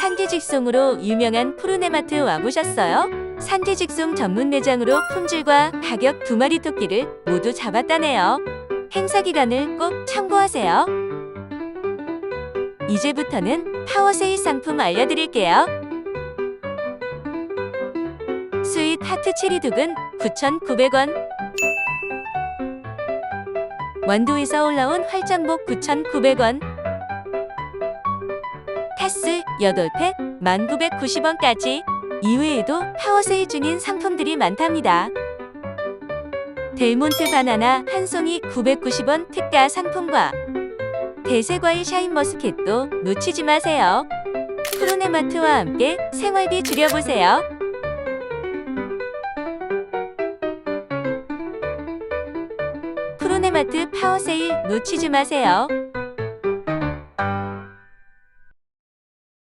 산지직송으로 유명한 푸르네마트 와보셨어요? 산지직송 전문 매장으로 품질과 가격 두 마리 토끼를 모두 잡았다네요. 행사 기간을 꼭 참고하세요. 이제부터는 파워세일 상품 알려드릴게요. 스윗 하트 체리둑은 9,900원. 완도에서 올라온 활전복 9,900원. 타스 8팩 1,990원까지. 이외에도 파워세일 중인 상품들이 많답니다. 델몬트 바나나 한 송이 990원 특가 상품과 대세과일 샤인머스켓도 놓치지 마세요. 푸르네마트와 함께 생활비 줄여보세요. 푸르네마트 파워세일 놓치지 마세요.